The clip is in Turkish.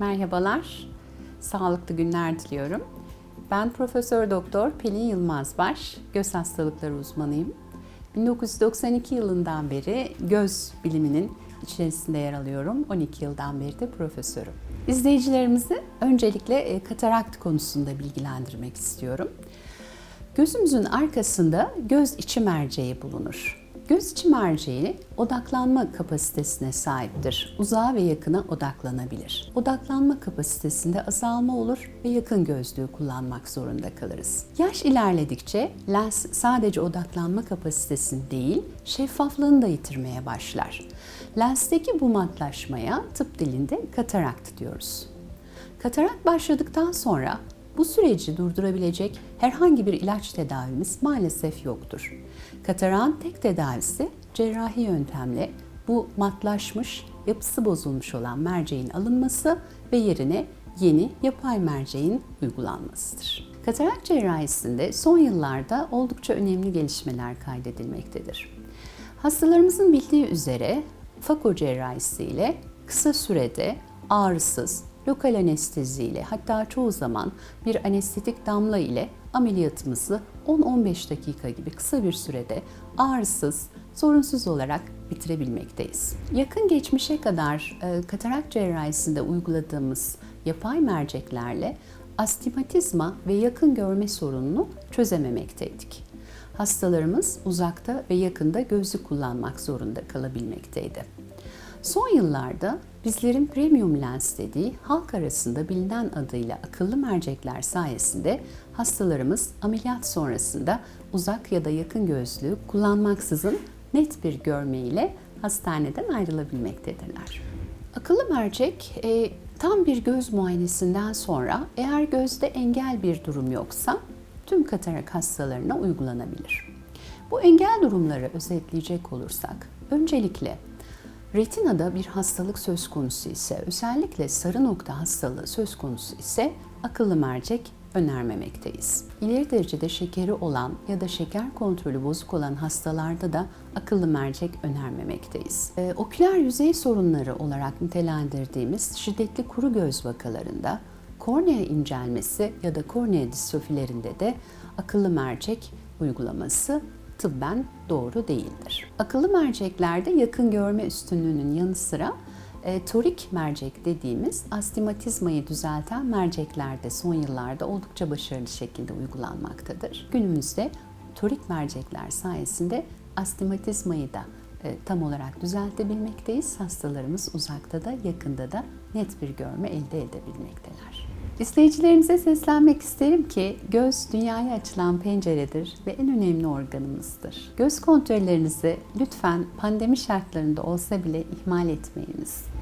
Merhabalar, sağlıklı günler diliyorum. Ben Profesör Doktor Pelin Yılmazbaş, göz hastalıkları uzmanıyım. 1992 yılından beri göz biliminin içerisinde yer alıyorum. 12 yıldan beri de profesörüm. İzleyicilerimizi öncelikle e, katarakt konusunda bilgilendirmek istiyorum. Gözümüzün arkasında göz içi merceği bulunur. Göz içi merceği odaklanma kapasitesine sahiptir. Uzağa ve yakına odaklanabilir. Odaklanma kapasitesinde azalma olur ve yakın gözlüğü kullanmak zorunda kalırız. Yaş ilerledikçe lens sadece odaklanma kapasitesini değil, şeffaflığını da yitirmeye başlar. Lensteki bu matlaşmaya tıp dilinde katarakt diyoruz. Katarak başladıktan sonra bu süreci durdurabilecek herhangi bir ilaç tedavimiz maalesef yoktur. Katarağın tek tedavisi cerrahi yöntemle bu matlaşmış, yapısı bozulmuş olan merceğin alınması ve yerine yeni yapay merceğin uygulanmasıdır. Katarak cerrahisinde son yıllarda oldukça önemli gelişmeler kaydedilmektedir. Hastalarımızın bildiği üzere fako cerrahisi ile kısa sürede ağrısız, lokal anestezi ile hatta çoğu zaman bir anestetik damla ile ameliyatımızı 10-15 dakika gibi kısa bir sürede ağrısız, sorunsuz olarak bitirebilmekteyiz. Yakın geçmişe kadar e, katarak cerrahisinde uyguladığımız yapay merceklerle astigmatizma ve yakın görme sorununu çözememekteydik. Hastalarımız uzakta ve yakında gözlük kullanmak zorunda kalabilmekteydi. Son yıllarda bizlerin premium lens dediği halk arasında bilinen adıyla akıllı mercekler sayesinde hastalarımız ameliyat sonrasında uzak ya da yakın gözlüğü kullanmaksızın net bir görme ile hastaneden ayrılabilmektedirler. Akıllı mercek e, tam bir göz muayenesinden sonra eğer gözde engel bir durum yoksa tüm katarak hastalarına uygulanabilir. Bu engel durumları özetleyecek olursak öncelikle Retinada bir hastalık söz konusu ise, özellikle sarı nokta hastalığı söz konusu ise akıllı mercek önermemekteyiz. İleri derecede şekeri olan ya da şeker kontrolü bozuk olan hastalarda da akıllı mercek önermemekteyiz. Ee, oküler yüzey sorunları olarak nitelendirdiğimiz şiddetli kuru göz vakalarında kornea incelmesi ya da kornea distrofilerinde de akıllı mercek uygulaması tıbben doğru değildir. Akıllı merceklerde yakın görme üstünlüğünün yanı sıra e, torik mercek dediğimiz astigmatizmayı düzelten merceklerde son yıllarda oldukça başarılı şekilde uygulanmaktadır. Günümüzde torik mercekler sayesinde astigmatizmayı da e, tam olarak düzeltebilmekteyiz. Hastalarımız uzakta da yakında da net bir görme elde edebilmekteler. İzleyicilerimize seslenmek isterim ki göz dünyaya açılan penceredir ve en önemli organımızdır. Göz kontrollerinizi lütfen pandemi şartlarında olsa bile ihmal etmeyiniz.